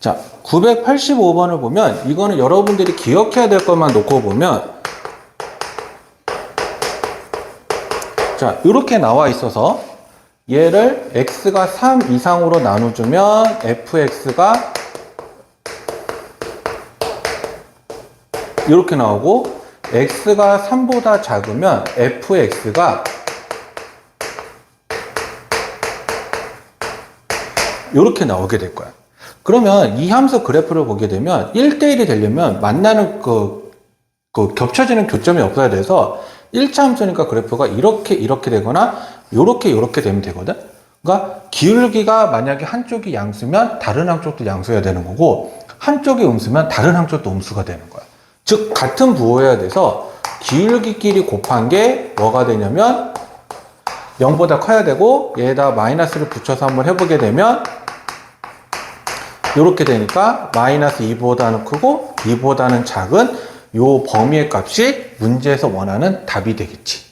자, 985번을 보면 이거는 여러분들이 기억해야 될 것만 놓고 보면 자, 이렇게 나와 있어서 얘를 x가 3 이상으로 나눠주면 fx가 이렇게 나오고 x가 3보다 작으면 fx가 이렇게 나오게 될 거야. 그러면 이 함수 그래프를 보게 되면 1대1이 되려면 만나는 그, 그 겹쳐지는 교점이 없어야 돼서 1차 함수니까 그래프가 이렇게 이렇게 되거나 이렇게 이렇게 되면 되거든. 그러니까 기울기가 만약에 한쪽이 양수면 다른 한쪽도 양수여야 되는 거고 한쪽이 음수면 다른 한쪽도 음수가 되는 거야. 즉 같은 부호여야 돼서 기울기끼리 곱한 게 뭐가 되냐면 0보다 커야 되고 얘에다 마이너스를 붙여서 한번 해보게 되면 이렇게 되니까 마이너스 2보다는 크고 2보다는 작은 요 범위의 값이 문제에서 원하는 답이 되겠지.